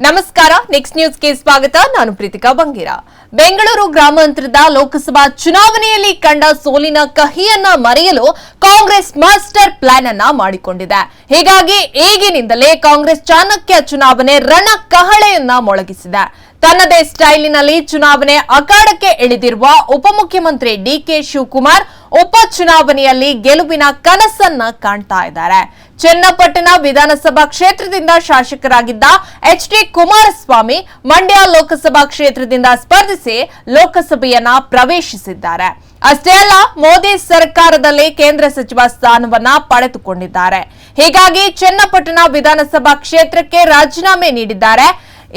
ನಮಸ್ಕಾರ. ನೆಕ್ಸ್ಟ್ ನ್ಯೂಸ್ಗೆ ಸ್ವಾಗತ. ನಾನು ಪ್ರೀತಿಕಾ ಬಂಗೀರ. ಬೆಂಗಳೂರು ಗ್ರಾಮಾಂತರದ ಲೋಕಸಭಾ ಚುನಾವಣೆಯಲ್ಲಿ ಕಂಡ ಸೋಲಿನ ಕಹಿಯನ್ನ ಮರೆಯಲು ಕಾಂಗ್ರೆಸ್ ಮಾಸ್ಟರ್ ಪ್ಲಾನ್ ಅನ್ನ ಮಾಡಿಕೊಂಡಿದೆ. ಹೀಗಾಗಿ ಈಗಿನಿಂದಲೇ ಕಾಂಗ್ರೆಸ್ ಚಾಣಕ್ಯ ಚುನಾವಣೆ ರಣ ಕಹಳೆಯನ್ನ ಮೊಳಗಿಸಿದೆ. ತನ್ನದೇ ಸ್ಟೈಲಿನಲ್ಲಿ ಚುನಾವಣೆ ಅಖಾಡಕ್ಕೆ ಇಳಿದಿರುವ ಉಪಮುಖ್ಯಮಂತ್ರಿ ಡಿಕೆ ಶಿವಕುಮಾರ್ ಉಪಚುನಾವಣೆಯಲ್ಲಿ ಗೆಲುವಿನ ಕನಸನ್ನ ಕಾಣ್ತಾ ಇದ್ದಾರೆ. ಚನ್ನಪಟ್ಟಣ ವಿಧಾನಸಭಾ ಕ್ಷೇತ್ರದಿಂದ ಶಾಸಕರಾಗಿದ್ದ ಎಚ್ ಡಿ ಕುಮಾರಸ್ವಾಮಿ ಮಂಡ್ಯ ಲೋಕಸಭಾ ಕ್ಷೇತ್ರದಿಂದ ಸ್ಪರ್ಧಿಸಿ ಲೋಕಸಭೆಯನ್ನ ಪ್ರವೇಶಿಸಿದ್ದಾರೆ. ಅಷ್ಟೇ ಅಲ್ಲ, ಮೋದಿ ಸರ್ಕಾರದಲ್ಲಿ ಕೇಂದ್ರ ಸಚಿವ ಸ್ಥಾನವನ್ನ ಪಡೆದುಕೊಂಡಿದ್ದಾರೆ. ಹೀಗಾಗಿ ಚನ್ನಪಟ್ಟಣ ವಿಧಾನಸಭಾ ಕ್ಷೇತ್ರಕ್ಕೆ ರಾಜೀನಾಮೆ ನೀಡಿದ್ದಾರೆ.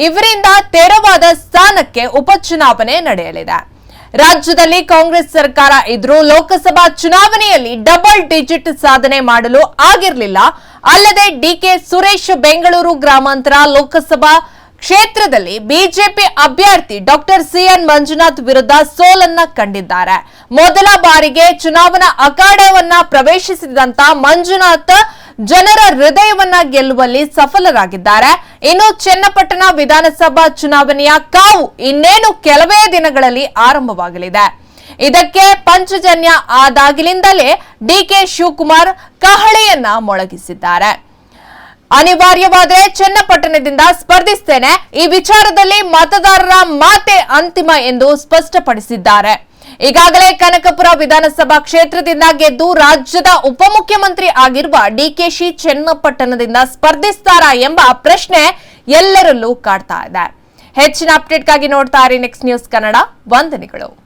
ಇವರಿಂದ ತೆರವಾದ ಸ್ಥಾನಕ್ಕೆ ಉಪಚುನಾವಣೆ ನಡೆಯಲಿದೆ. ರಾಜ್ಯದಲ್ಲಿ ಕಾಂಗ್ರೆಸ್ ಸರ್ಕಾರ ಇದ್ರೂ ಲೋಕಸಭಾ ಚುನಾವಣೆಯಲ್ಲಿ ಡಬಲ್ ಡಿಜಿಟ್ ಸಾಧನೆ ಮಾಡಲು ಆಗಿರಲಿಲ್ಲ. ಅಲ್ಲದೆ ಡಿಕೆ ಸುರೇಶ್ ಬೆಂಗಳೂರು ಗ್ರಾಮಾಂತರ ಲೋಕಸಭಾ ಕ್ಷೇತ್ರದಲ್ಲಿ ಬಿಜೆಪಿ ಅಭ್ಯರ್ಥಿ ಡಾಕ್ಟರ್ ಸಿಎನ್ ಮಂಜುನಾಥ್ ವಿರುದ್ಧ ಸೋಲನ್ನ ಕಂಡಿದ್ದಾರೆ. ಮೊದಲ ಬಾರಿಗೆ ಚುನಾವಣಾ ಅಖಾಡವನ್ನ ಪ್ರವೇಶಿಸಿದಂತ ಮಂಜುನಾಥ್ ಜನರ ಹೃದಯವನ್ನ ಗೆಲ್ಲುವಲ್ಲಿ ಸಫಲರಾಗಿದ್ದಾರೆ. ಇನ್ನು ಚನ್ನಪಟ್ಟಣ ವಿಧಾನಸಭಾ ಚುನಾವಣೆಯ ಕಾವು ಇನ್ನೇನು ಕೆಲವೇ ದಿನಗಳಲ್ಲಿ ಆರಂಭವಾಗಲಿದೆ. ಇದಕ್ಕೆ ಪಂಚಜನ್ಯ ಆದಾಗಿನಿಂದಲೇ ಡಿಕೆ ಶಿವಕುಮಾರ್ ಕಹಳೆಯನ್ನ ಮೊಳಗಿಸಿದ್ದಾರೆ. ಅನಿವಾರ್ಯವಾದರೆ ಚನ್ನಪಟ್ಟಣದಿಂದ ಸ್ಪರ್ಧಿಸ್ತೇನೆ. ಈ ವಿಚಾರದಲ್ಲಿ ಮತದಾರರ ಮಾತೆ ಅಂತಿಮ ಎಂದು ಸ್ಪಷ್ಟಪಡಿಸಿದ್ದಾರೆ. ಈಗಾಗಲೇ ಕನಕಪುರ ವಿಧಾನಸಭಾ ಕ್ಷೇತ್ರದಿಂದ ಗೆದ್ದು ರಾಜ್ಯದ ಉಪಮುಖ್ಯಮಂತ್ರಿ ಆಗಿರುವ ಡಿಕೆಶಿ ಚನ್ನಪಟ್ಟಣದಿಂದ ಸ್ಪರ್ಧಿಸ್ತಾರಾ ಎಂಬ ಪ್ರಶ್ನೆ ಎಲ್ಲರಲ್ಲೂ ಕಾಡ್ತಾ ಇದೆ. ಹೆಚ್ಚಿನ ಅಪ್ಡೇಟ್ಗಾಗಿ ನೋಡ್ತಾ ಇರಿ ನೆಕ್ಸ್ಟ್ ನ್ಯೂಸ್ ಕನ್ನಡ ವಂದನೆಗಳು.